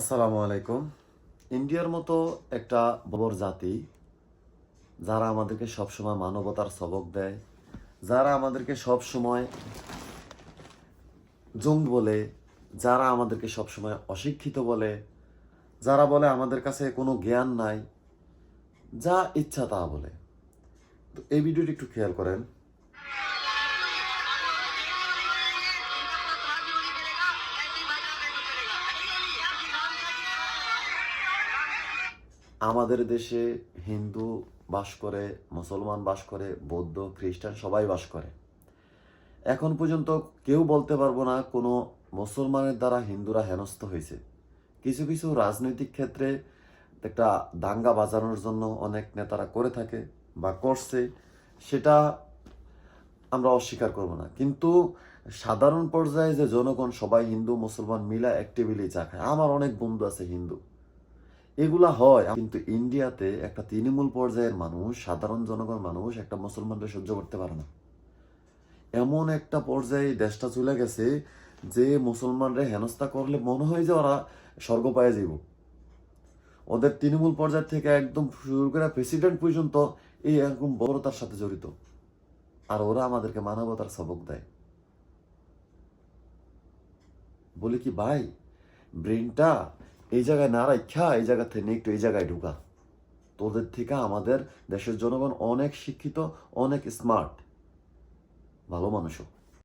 আসসালামু আলাইকুম। ইন্ডিয়ার মতো একটা বড় জাতি, যারা আমাদেরকে সবসময় মানবতার সবক দেয়, যারা আমাদেরকে সবসময় জং বলে, যারা আমাদেরকে সবসময় অশিক্ষিত বলে, যারা বলে আমাদের কাছে কোনো জ্ঞান নাই, যা ইচ্ছা তা বলে। তো এই ভিডিওটি একটু খেয়াল করেন। আমাদের দেশে হিন্দু বাস করে, মুসলমান বাস করে, বৌদ্ধ, খ্রিস্টান সবাই বাস করে। এখন পর্যন্ত কেউ বলতে পারব না কোনো মুসলমানের দ্বারা হিন্দুরা হেনস্থ হয়েছে। কিছু কিছু রাজনৈতিক ক্ষেত্রে একটা দাঙ্গা বাজানোর জন্য অনেক নেতারা করে থাকে বা করছে, সেটা আমরা অস্বীকার করব না। কিন্তু সাধারণ পর্যায়ে যে জনগণ সবাই হিন্দু, মুসলমান মিলা এক টেবিলে চা খায়। আমার অনেক বন্ধু আছে হিন্দু। এগুলা হয়, কিন্তু ইন্ডিয়াতে একটা তৃণমূল পর্যায়ের মানুষ, সাধারণ জনগণ মানুষ একটা মুসলমানদের সহ্য করতে পারে না। এমন একটা পর্যায়ে দেশটা চলে গেছে যে মুসলমানরা হেনস্থা করলে মনে হয় যে ওরা স্বর্গ পায়ে যাব ওদের তৃণমূল পর্যায় থেকে একদম শুরু করে প্রেসিডেন্ট পর্যন্ত এই এরকম বড়তার সাথে জড়িত। আর ওরা আমাদেরকে মানবতার সবক দেয়। বলি কি, ভাই, ব্রেনটা এই জায়গায় না রাখা এই জায়গা থেকে একটু এই জায়গায় ঢুকা। তোদের থেকে আমাদের দেশের জনগণ অনেক শিক্ষিত, অনেক স্মার্ট ভালো মানুষও।